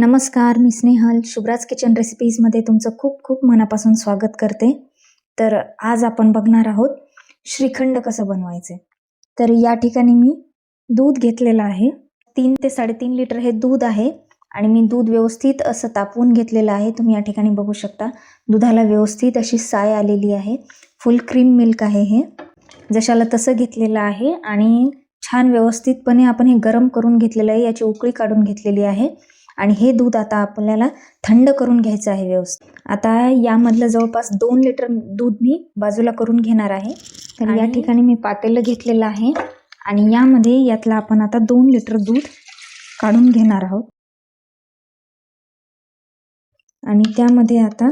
नमस्कार मी स्नेहल. शुभ्राज किचन रेसिपीजमध्ये तुमचं खूप खूप मनापासून स्वागत करते. तर आज आपण बघणार आहोत श्रीखंड कसं बनवायचे. तर या ठिकाणी मी दूध घेतलेलं आहे. तीन ते साडेतीन लिटर हे दूध आहे आणि मी दूध व्यवस्थित असं तापवून घेतलेलं आहे. तुम्ही या ठिकाणी बघू शकता दुधाला व्यवस्थित अशी साय आलेली आहे. फुल क्रीम मिल्क आहे हे. जशाला तसं घेतलेलं आहे आणि छान व्यवस्थितपणे आपण हे गरम करून घेतलेलं आहे. याची उकळी काढून घेतलेली आहे. आणि हे दूध आता आपल्याला थंड करून घ्यायचं आहे व्यवस्थित. आता यामधलं जवळपास दोन लिटर दूध मी बाजूला करून घेणार आहे. तर या ठिकाणी मी पातेलं घेतलेलं आहे. आणि यामध्ये यातलं आपण आता दोन लिटर दूध काढून घेणार आहोत. आणि त्यामध्ये आता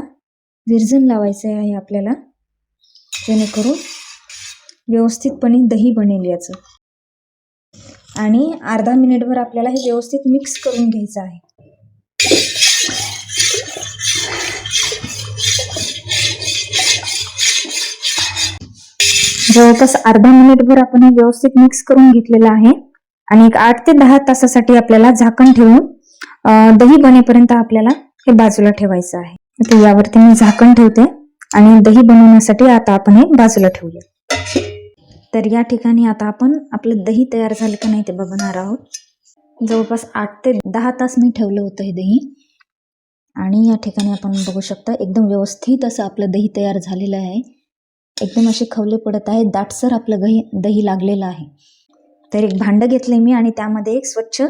विरजण लावायचं आहे आपल्याला. जेणेकरून व्यवस्थितपणे दही बनेल याचं. आणि अर्धा मिनिटभर आपल्याला हे व्यवस्थित मिक्स करून घ्यायचं आहे. जवळपास अर्धा मिनिटभर आपण हे व्यवस्थित मिक्स करून घेतलेलं आहे. आणि एक आठ ते दहा तासासाठी आपल्याला झाकण ठेवून दही बनेपर्यंत आपल्याला हे बाजूला ठेवायचं आहे. तर यावरती मी झाकण ठेवते आणि दही बनवण्यासाठी आता आपण हे बाजूला ठेवूया. तर या ठिकाणी आता आपण आपलं दही तयार झालं का नाही ते बघणार आहोत. जवळपास आठ ते दहा तास मी ठेवलं होतं हे दही. आणि या ठिकाणी आपण बघू शकता एकदम व्यवस्थित असं आपलं दही तयार झालेलं आहे. एकदम असे खवले पडत आहेत. दाटसर आपलं गही दही लागलेलं आहे. तर एक भांडं घेतले मी आणि त्यामध्ये एक स्वच्छ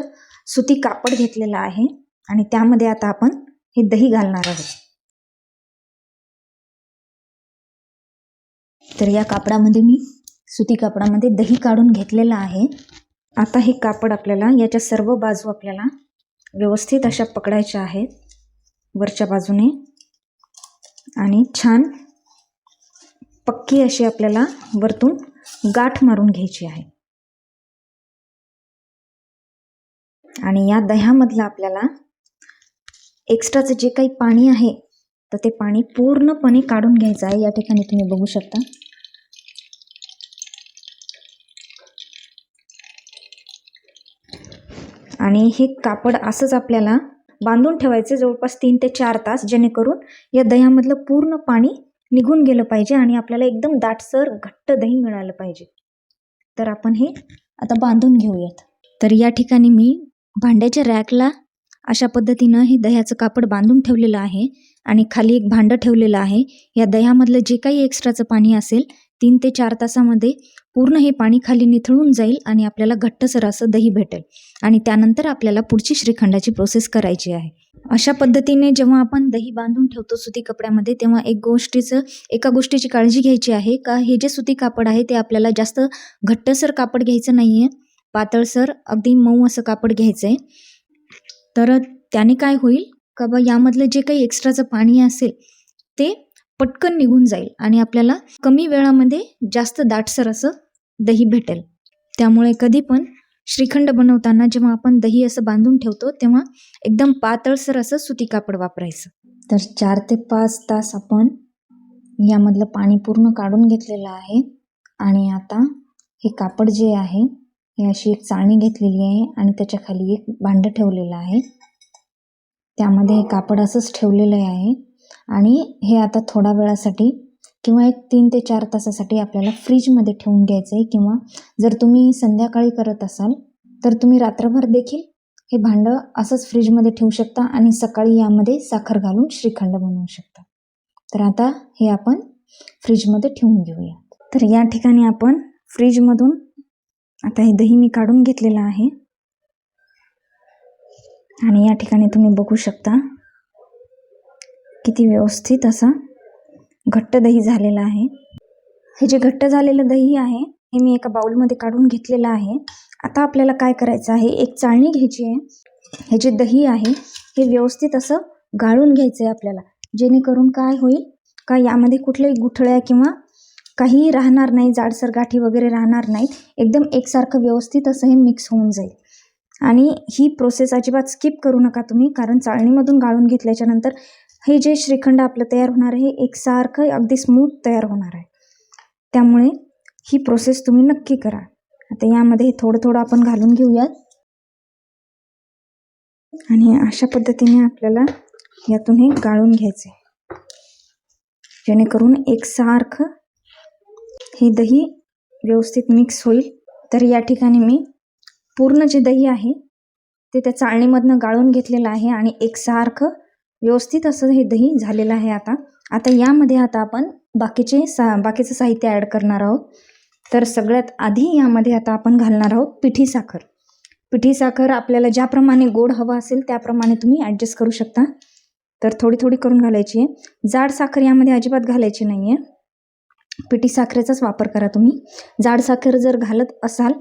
सुती कापड घेतलेलं आहे. आणि त्यामध्ये आता आपण हे दही घालणार आहोत. तर या कापडामध्ये मी सुती कापडामध्ये दही काढून घेतलेलं आहे. आता हे कापड आपल्याला याच्या सर्व बाजू आपल्याला व्यवस्थित अशा पकडायच्या आहेत. वरच्या बाजूने. आणि छान पक्की अशी आपल्याला वरतून गाठ मारून घ्यायची आहे. आणि या दह्यामधलं आपल्याला एक्स्ट्राचं जे काही पाणी आहे तर ते पाणी पूर्णपणे काढून घ्यायचं आहे. या ठिकाणी तुम्ही बघू शकता. आणि हे कापड असंच आपल्याला बांधून ठेवायचं जवळपास तीन ते चार तास जेणेकरून या दह्यामधलं पूर्ण पाणी निघून गेलं पाहिजे आणि आपल्याला एकदम दाटसर घट्ट दही मिळालं पाहिजे. तर आपण हे आता बांधून घेऊयात. तर या ठिकाणी मी भांड्याच्या रॅकला अशा पद्धतीनं हे दह्याचं कापड बांधून ठेवलेलं आहे आणि खाली एक भांडं ठेवलेलं आहे. या दह्यामधलं जे काही एक्स्ट्राचं पाणी असेल तीन ते चार तासामध्ये पूर्ण हे पाणी खाली निथळून जाईल आणि आपल्याला घट्टसर असं दही भेटेल. आणि त्यानंतर आपल्याला पुढची श्रीखंडाची प्रोसेस करायची आहे. अशा पद्धतीने जेव्हा आपण दही बांधून ठेवतो सुती कपड्यामध्ये तेव्हा एक गोष्टीचं एका गोष्टीची काळजी घ्यायची आहे का? हे जे सुती कापड आहे ते आपल्याला जास्त घट्टसर कापड घ्यायचं नाही आहे पातळसर अगदी मऊ असं कापड घ्यायचं आहे तर त्याने काय होईल? का बा यामधलं जे काही एक्स्ट्राचं पाणी असेल ते पटकन निघून जाईल आणि आपल्याला कमी वेळामध्ये जास्त दाटसर असं दही भेटेल. त्यामुळे कधी पण श्रीखंड बनवताना जेव्हा आपण दही असं बांधून ठेवतो तेव्हा एकदम पातळसर असं सुती कापड वापरायचं. तर चार ते पाच तास आपण यामधलं पाणी पूर्ण काढून घेतलेलं आहे. आणि आता हे कापड जे आहे हे अशी एक चाळणी घेतलेली आहे आणि त्याच्याखाली एक भांडं ठेवलेलं आहे. त्यामध्ये हे कापड असंच ठेवलेलं आहे. आणि हे आता थोड्या वेळासाठी किंवा एक तीन ते चार तासासाठी आपल्याला फ्रीजमध्ये ठेवून घ्यायचं आहे किंवा जर तुम्ही संध्याकाळी करत असाल तर तुम्ही रात्रभर देखील हे भांडं असंच फ्रीजमध्ये ठेवू शकता आणि सकाळी यामध्ये साखर घालून श्रीखंड बनवू शकता. तर आता हे आपण फ्रीजमध्ये ठेवून घेऊया. तर या ठिकाणी आपण फ्रीजमधून आता हे दही मी काढून घेतलेलं आहे. आणि या ठिकाणी तुम्ही बघू शकता किती व्यवस्थित असा घट्ट दही झालेलं आहे. हे जे घट्ट झालेलं दही आहे हे मी एका बाउलमध्ये काढून घेतलेलं आहे. आता आपल्याला काय करायचं आहे एक चाळणी घ्यायची आहे. हे जे दही आहे हे व्यवस्थित असं गाळून घ्यायचं आहे आपल्याला. जेणेकरून काय होईल का यामध्ये कुठल्याही गुठळ्या किंवा काही राहणार नाही जाडसर गाठी वगैरे राहणार नाहीत. एकदम एकसारखं व्यवस्थित असं हे मिक्स होऊन जाईल. आणि ही प्रोसेस अजिबात स्किप करू नका तुम्ही कारण चाळणीमधून गाळून घेतल्याच्यानंतर हे जे श्रीखंड आपलं तयार होणार आहे हे एकसारखं अगदी स्मूथ तयार होणार आहे. त्यामुळे ही प्रोसेस तुम्ही नक्की करा. आता यामध्ये थोडं थोडं आपण घालून घेऊयात. आणि अशा पद्धतीने आपल्याला यातून हे गाळून घ्यायचे. जेणेकरून एकसारखं हे दही व्यवस्थित मिक्स होईल. तर या ठिकाणी मी पूर्ण जे दही आहे ते त्या चाळणीमधनं गाळून घेतलेलं आहे आणि एकसारखं व्यवस्थित असं हे दही झालेलं आहे आता. आता यामध्ये आता आपण बाकीचे सा बाकीचं साहित्य ॲड करणार आहोत. तर सगळ्यात आधी यामध्ये आता आपण घालणार आहोत पिठी साखर. पिठी साखर आपल्याला ज्याप्रमाणे गोड हवा असेल त्याप्रमाणे तुम्ही ॲडजस्ट करू शकता. तर थोडी थोडी करून घालायची आहे. जाड साखर यामध्ये अजिबात घालायची नाही आहे पिठी साखरेचाच वापर करा तुम्ही. जाड साखर जर घालत असाल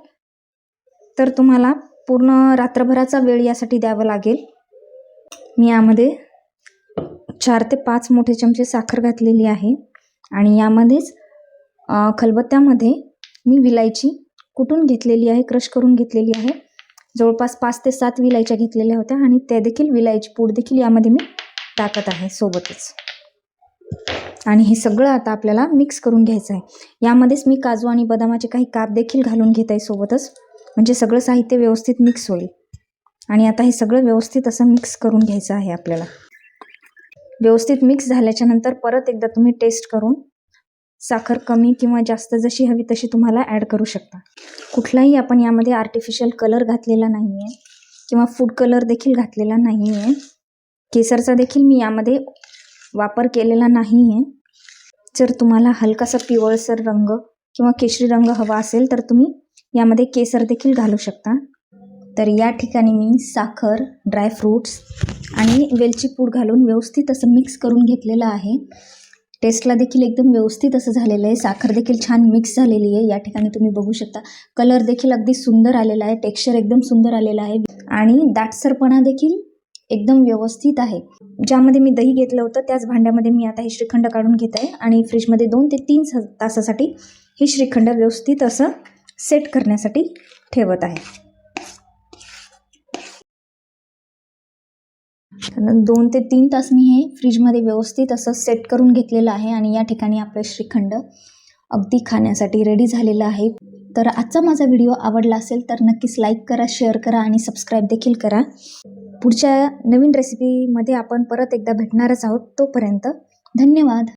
तर तुम्हाला पूर्ण रात्रभराचा वेळ यासाठी द्यावा लागेल. मी यामध्ये चार ते पाच मोठे चमचे साखर घातलेली आहे. आणि यामध्येच खलबत्त्यामध्ये मी विलायची कुटून घेतलेली आहे क्रश करून घेतलेली आहे. जवळपास पाच ते सात विलायच्या घेतलेल्या होत्या आणि त्या देखील विलायची पूड देखील यामध्ये मी टाकत आहे सोबतच. आणि हे सगळं आता आपल्याला मिक्स करून घ्यायचं आहे. यामध्येच मी काजू आणि बदामाचे काही काप देखील घालून घेत आहे सोबतच. म्हणजे सगळं साहित्य व्यवस्थित मिक्स होईल. आणि आता हे सगळं व्यवस्थित असं मिक्स करून घ्यायचं आहे आपल्याला. व्यवस्थित मिक्स झाल्याच्यानंतर परत एकदा तुम्ही टेस्ट करून साखर कमी किंवा जास्त जशी हवी तशी तुम्हाला ॲड करू शकता. कुठलाही आपण यामध्ये आर्टिफिशियल कलर घातलेला नाही आहे किंवा फूड कलर देखील घातलेला नाही आहे केसरचा देखील मी यामध्ये वापर केलेला नाही आहे जर तुम्हाला हलकासा पिवळसर रंग किंवा केशरी रंग हवा असेल तर तुम्ही यामध्ये केसर देखील घालू शकता. तर या ठिकाणी मी साखर ड्रायफ्रूट्स आणि वेलची पूड घालून व्यवस्थित असं मिक्स करून घेतलेलं आहे. टेस्टला देखील एकदम व्यवस्थित असं झालेलं आहे. साखर देखील छान मिक्स झालेली आहे. या ठिकाणी तुम्ही बघू शकता. कलर देखील अगदी सुंदर आलेला आहे. टेक्स्चर एकदम सुंदर आलेला आहे. आणि दाटसरपणा देखील एकदम व्यवस्थित आहे. ज्यामध्ये मी दही घेतलं होतं त्याच भांड्यामध्ये मी आता हे श्रीखंड काढून घेत आहे. आणि फ्रीजमध्ये दोन ते तीन स- तासासाठी हे श्रीखंड व्यवस्थित असं सेट करण्यासाठी ठेवत आहे. दोन ते तीन तास मी हे फ्रीजमध्ये व्यवस्थित असं सेट करून घेतलेलं आहे आणि या ठिकाणी आपलं श्रीखंड अगदी खाण्यासाठी रेडी झालेलं आहे. तर आजचा माझा व्हिडिओ आवडला असेल तर नक्कीच लाईक करा शेअर करा आणि सबस्क्राईब देखील करा. पुढच्या नवीन रेसिपीमध्ये आपण परत एकदा भेटणारच आहोत. तोपर्यंत धन्यवाद.